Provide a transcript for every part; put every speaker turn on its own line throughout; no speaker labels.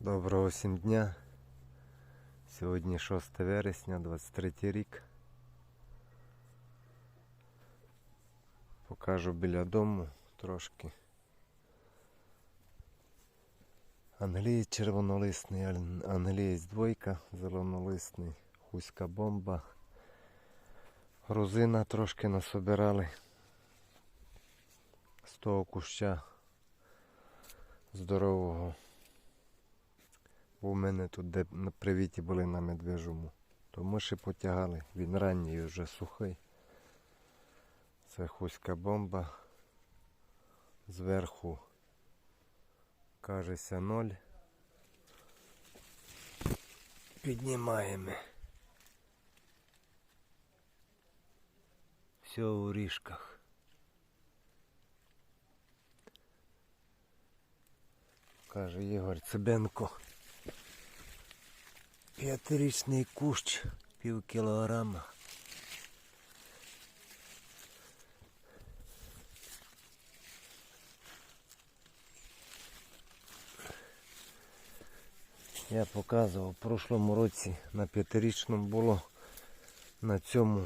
Доброго всім дня. Сьогодні 6 вересня, 23 рік. Покажу біля дому трошки. Англієць червонолисний, ан- англієць двойка, зеленолисний, хуська бомба. Грузина трошки насобирали з того куща здорового. Бо в мене тут, де на привіті були на медвежому, то миші потягали. Він ранній вже сухий. Це хуська бомба. Зверху кажеться ноль. Піднімаємо. Все у ріжках. Каже Ігор Цибенко. П'ятирічний кущ, пів кілограма. Я показував в прошлому році на п'ятирічному було на цьому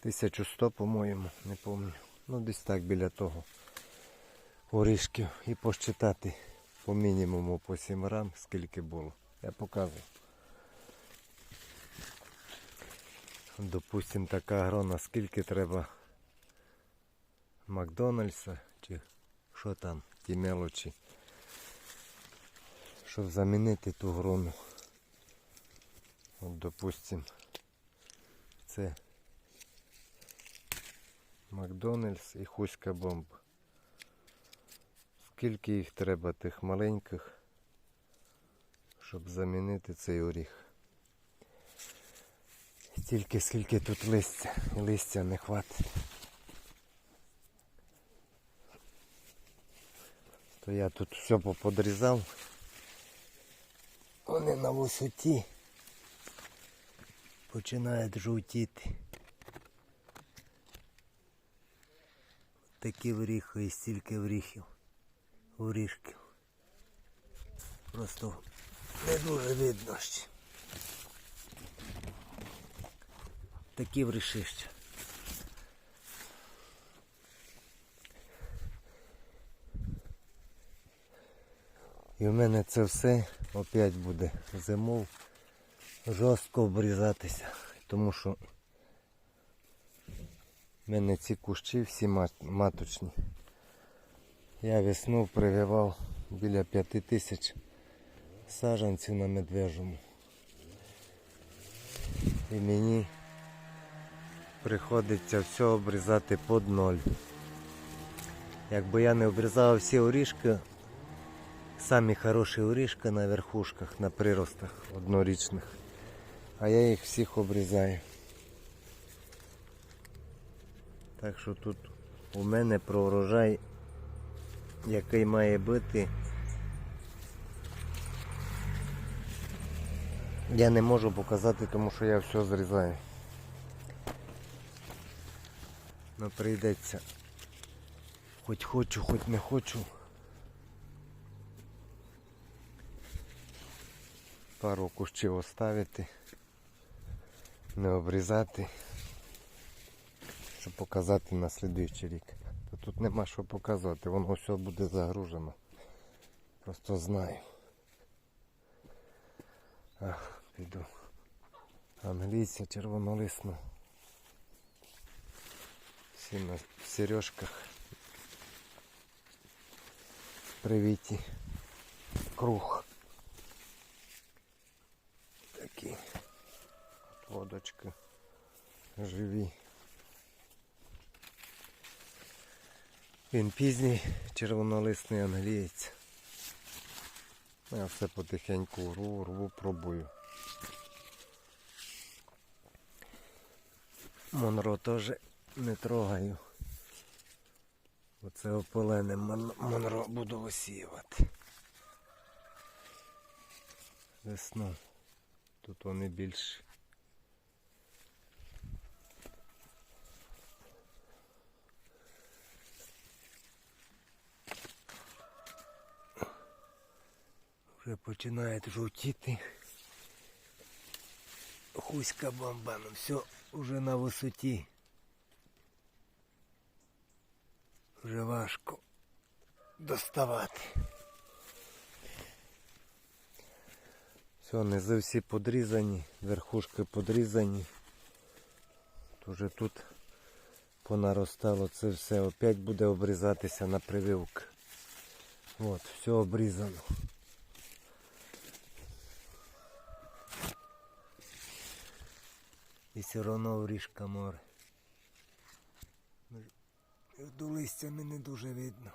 1100, по-моєму, не пам'ятаю. Ну десь так біля того орішків і посчитати по мінімуму по 7 грам, скільки було. Я показую. Допустим, така грона, скільки треба Макдональдса чи що там, ті мелочі, щоб замінити ту грону. От, допустим, це Макдональдс і хуська бомба. Скільки їх треба тих маленьких, щоб замінити цей оріх? Стільки, скільки тут листя, листя не хватить. То я тут все поподрізав. Вони на висоті починають жовтіти. Такі вріхи і стільки вріхів, орішків. Просто не дуже видно ще. Такі врішища. І в мене це все опять буде зимов жорстко обрізатися, тому що в мене ці кущі всі маточні. Я весну прививав біля п'яти тисяч саджанців на медвежому. І мені приходиться все обрізати під ноль. Якби я не обрізав всі орішки, самі хороші орішки на верхушках, на приростах однорічних, а я їх всіх обрізаю. Так що тут у мене про урожай, який має бути. Я не можу показати, тому що я все зрізаю. Ну прийдеться. Хоч хочу, хоч не хочу. Пару кущів оставити, не обрізати, щоб показати на слідуючий рік. То тут нема що показувати, воно все буде загружено. Просто знаю. Ах, піду. Англійця червонолисна. Всі на сережках. Привіті. Круг. Такі. Водочки. Живі. Він пізній червонолисний англієць. Я все потихеньку рву, рву, пробую. Монро теж не трогаю. Оце опалене Монро буду висіювати. Весну. Тут вони більш Вже починають жовтіти. Хуська бомба, ну все вже на висоті. Вже важко доставати. Все, низи всі подрізані, верхушки подрізані. Уже тут понаростало це все. Опять буде обрізатися на прививки. От, все обрізано. І все одно вріжка море. До листями не дуже видно.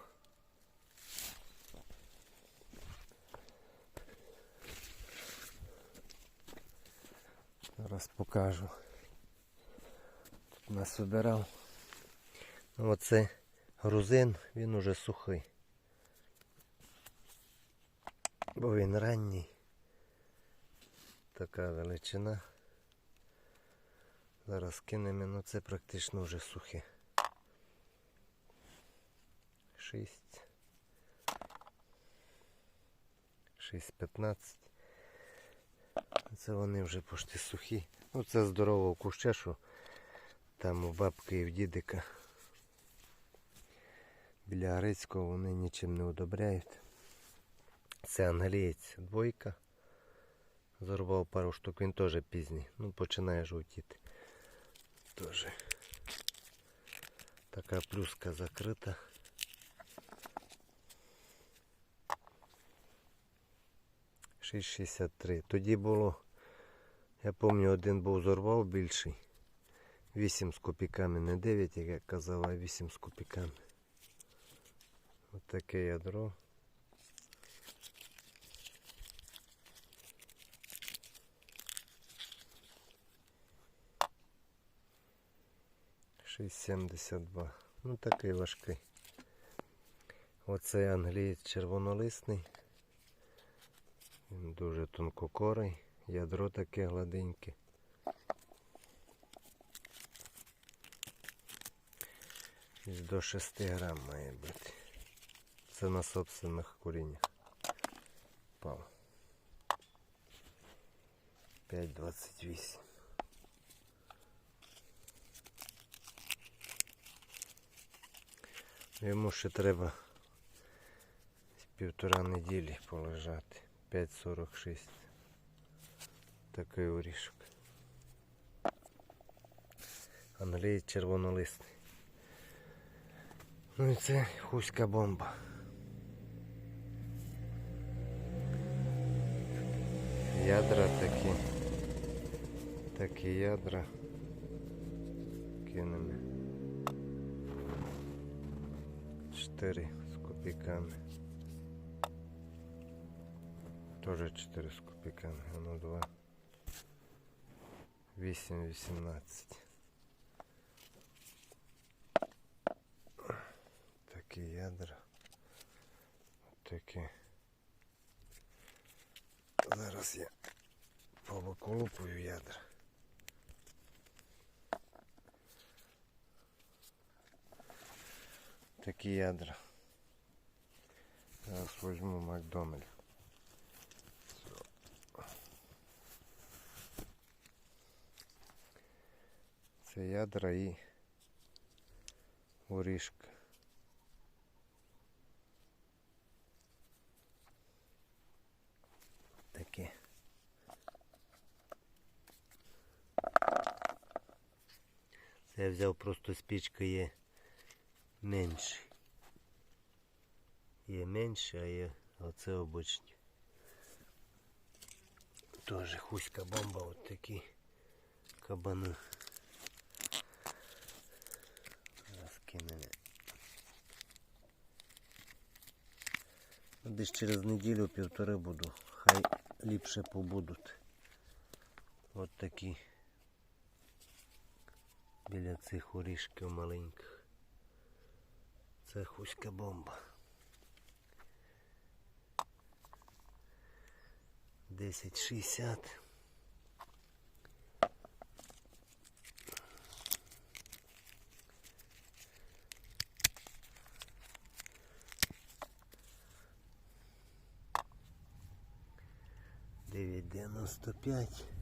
Зараз покажу. Тут нас обирав. Ну, Оце грузин, він уже сухий. Бо він ранній. Така величина. Зараз кинемо, ну це практично вже сухе. 6. 6.15. Це вони вже почти сухі. Ну це здорового куща, що там у бабки і в дідика. Біля Грицького вони нічим не удобряють. Це англієць двойка. Зарвав пару штук, він теж пізній. Ну починає жовтіти. Теж. Така плюска закрита. Шість шістдесят три. Тоді було, я пам'ятаю, один був зорвав більший. 8 з копійками, не 9, як я казав, а 8 з копійками. Ось таке ядро. Шість сімдесят два. Ну такий важкий. Оцей англієць червонолисний. Він дуже тонкокорий, ядро таке гладеньке. Десь до 6 грам має бути. Це на собственних коріннях. Пав. 5,28. Йому ще треба півтора неділі полежати. 5,46. Такий орішок. Англій червонолисний. Ну і це хуська бомба. Ядра такі. Такі ядра. Кинемо. Чотири з копійками. Тоже 4 з копійками. Ну два. 8, 18. Такі ядра. Такі. Зараз я повиколупую ядра. Такі ядра. Зараз візьму Макдональд. Це ядра і орішка. Таке. Це я взяв просто спічка є менше. Є менше, а є оце обичні. Тоже хуська бомба, от такі кабани. Кинемо. Десь через неділю півтори буду. Хай ліпше побудуть. От такі біля цих орішків маленьких. Це хуська бомба. 10,60. 9,95.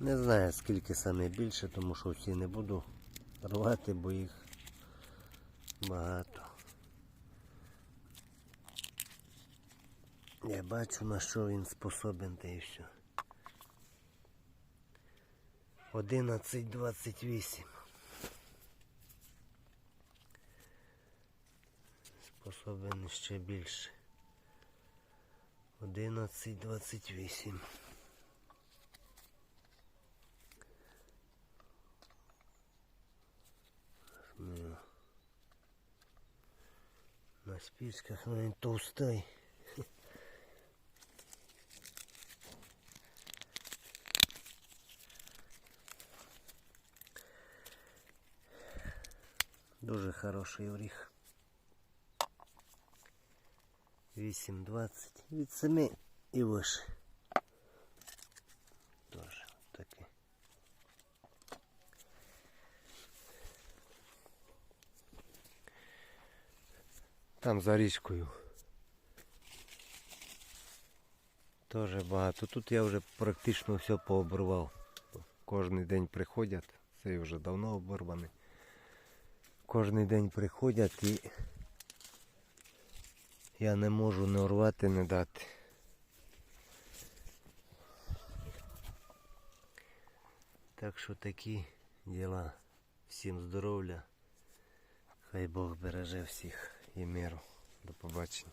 Не знаю скільки саме більше, тому що всі не буду рвати, бо їх багато. Я бачу на що він способен та і все. 11.28. Способен ще більше. 11.28. На спичках ну, він товстий. Дуже хороший оріх. 8,20 від 7 і вище. Там за річкою. Теж багато. Тут я вже практично все пообривав. Кожний день приходять, цей вже давно оборваний. Кожний день приходять і я не можу не урвати, не дати. Так що такі діла. Всім здоров'я. Хай Бог береже всіх і миру. До побачення.